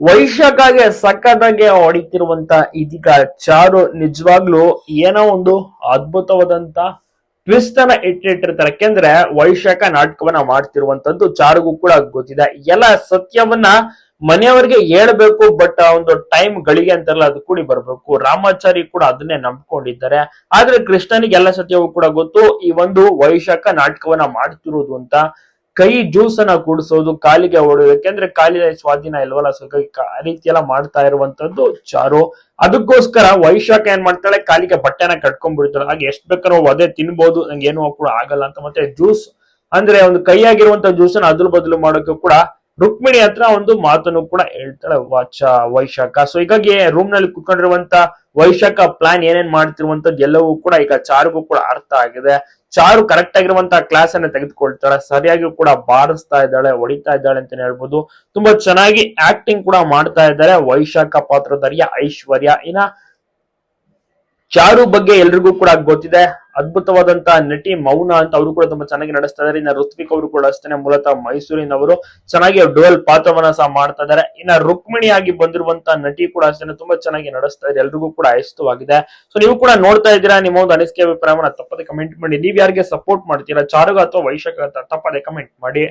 ವೈಶಾಖಗೆ ಸಕ್ಕದಾಗೆ ಹೊಡಿತಿರುವಂತ ಇದೀಗ ಚಾರು ನಿಜವಾಗ್ಲೂ ಏನೋ ಒಂದು ಅದ್ಭುತವಾದಂತ ಟ್ವಿಸ್ಟ್ ಅನ್ನ ಇಟ್ಟಿಟ್ಟಿರ್ತಾರೆ. ಯಾಕೆಂದ್ರೆ ವೈಶಾಖ ನಾಟಕವನ್ನ ಮಾಡ್ತಿರುವಂತದ್ದು ಚಾರುಗೂ ಕೂಡ ಗೊತ್ತಿದೆ. ಎಲ್ಲ ಸತ್ಯವನ್ನ ಮನೆಯವರಿಗೆ ಹೇಳ್ಬೇಕು ಬಟ್ ಒಂದು ಟೈಮ್ ಗಳಿಗೆ ಅಂತಾರಲ್ಲ, ಅದು ಕೂಡಿ ಬರ್ಬೇಕು. ರಾಮಾಚಾರಿ ಕೂಡ ಅದನ್ನೇ ನಂಬ್ಕೊಂಡಿದ್ದಾರೆ. ಆದ್ರೆ ಕೃಷ್ಣನಿಗೆ ಎಲ್ಲ ಸತ್ಯವೂ ಕೂಡ ಗೊತ್ತು. ಈ ಒಂದು ವೈಶಾಖ ನಾಟಕವನ್ನ ಮಾಡ್ತಿರೋದು ಅಂತ ಕೈ ಜ್ಯೂಸ್ ಅನ್ನ ಕುಡಿಸೋದು, ಕಾಲಿಗೆ ಓಡೋದು ಯಾಕೆಂದ್ರೆ ಕಾಲಿನ ಸ್ವಾಧೀನ ಇಲ್ವಲ್ಲ ಸೊ ಕೈ ಆ ರೀತಿ ಎಲ್ಲ ಮಾಡ್ತಾ ಇರುವಂತದ್ದು ಚಾರು. ಅದಕ್ಕೋಸ್ಕರ ವೈಶಾಖ ಏನ್ ಮಾಡ್ತಾಳೆ? ಕಾಲಿಗೆ ಬಟ್ಟೆನ ಕಟ್ಕೊಂಡ್ಬಿಡ್ತಾಳೆ. ಹಾಗೆ ಎಷ್ಟ್ ಬೇಕಾದ್ರೂ ಅದೇ ತಿನ್ಬೋದು, ನಂಗೆ ಏನು ಕೂಡ ಆಗಲ್ಲ ಅಂತ. ಮತ್ತೆ ಜ್ಯೂಸ್, ಅಂದ್ರೆ ಒಂದು ಕೈಯಾಗಿರುವಂತ ಜ್ಯೂಸ್ ಅನ್ನ ಅದ್ರ ಬದಲು ಮಾಡೋಕೆ ಕೂಡ ರುಕ್ಮಿಣಿ ಹತ್ರ ಒಂದು ಮಾತನ್ನು ಕೂಡ ಹೇಳ್ತಾಳೆ ವಾಚ, ವೈಶಾಖ. ಸೊ ಹೀಗಾಗಿ ರೂಮ್ನಲ್ಲಿ ಕುತ್ಕೊಂಡಿರುವಂತ ವೈಶಾಖ ಪ್ಲಾನ್ ಏನೇನ್ ಮಾಡ್ತಿರುವಂತದ್ದು ಎಲ್ಲವೂ ಕೂಡ ಈಗ ಚಾರುಗೂ ಕೂಡ ಅರ್ಥ ಆಗಿದೆ. ಚಾರು ಕರೆಕ್ಟ್ ಆಗಿರುವಂತ ಕ್ಲಾಸ್ ಅನ್ನ ತೆಗೆದುಕೊಳ್ತಾಳೆ. ಸರಿಯಾಗಿ ಕೂಡ ಬಾರಿಸ್ತಾ ಇದ್ದಾಳೆ, ಹೊಡಿತಾ ಇದ್ದಾಳೆ ಅಂತಾನೆ ಹೇಳ್ಬೋದು. ತುಂಬಾ ಚೆನ್ನಾಗಿ ಆಕ್ಟಿಂಗ್ ಕೂಡ ಮಾಡ್ತಾ ಇದ್ದಾರೆ ವೈಶಾಖ ಪಾತ್ರಧಾರಿಯ ಐಶ್ವರ್ಯ. ಇನ್ನ ಚಾರು ಬಗ್ಗೆ ಎಲ್ರಿಗೂ ಕೂಡ ಗೊತ್ತಿದೆ. ಅದ್ಭುತವಾದಂತಹ ನಟಿ ಮೌನ ಅಂತ ಅವರು ಕೂಡ ತುಂಬಾ ಚೆನ್ನಾಗಿ ನಡೆಸ್ತಾ ಇದ್ದಾರೆ ಇನ್ನ ಋತ್ವಿಕ್ ಅವರು ಕೂಡ ಅಷ್ಟೇ ಮೂಲತಃ ಮೈಸೂರಿನವರು ಚೆನ್ನಾಗಿ ಡೋಲ್ ಪಾತ್ರವನ್ನ ಸಹ ಮಾಡ್ತಾ ಇದ್ದಾರೆ ಇನ್ನ ರುಕ್ಮಿಣಿ ಆಗಿ ಬಂದಿರುವಂತ ನಟಿ ಕೂಡ ಅಷ್ಟೇ ತುಂಬಾ ಚೆನ್ನಾಗಿ ನಡೆಸ್ತಾ ಇದೆ ಎಲ್ರಿಗೂ ಕೂಡ ಇಷ್ಟವಾಗಿದೆ ಸೊ ನೀವು ಕೂಡ ನೋಡ್ತಾ ಇದ್ದೀರಾ ನಿಮ್ಮ ಒಂದು ಅನಿಸಿಕೆ ಅಭಿಪ್ರಾಯವನ್ನ ತಪ್ಪದೆ ಕಮೆಂಟ್ ಮಾಡಿ. ನೀವ್ ಯಾರಿಗೆ ಸಪೋರ್ಟ್ ಮಾಡ್ತೀರಾ? ಚಾರುಗ ಅಥವಾ ವೈಶಾಖ ಅಂತ ತಪ್ಪದೆ ಕಮೆಂಟ್ ಮಾಡಿ.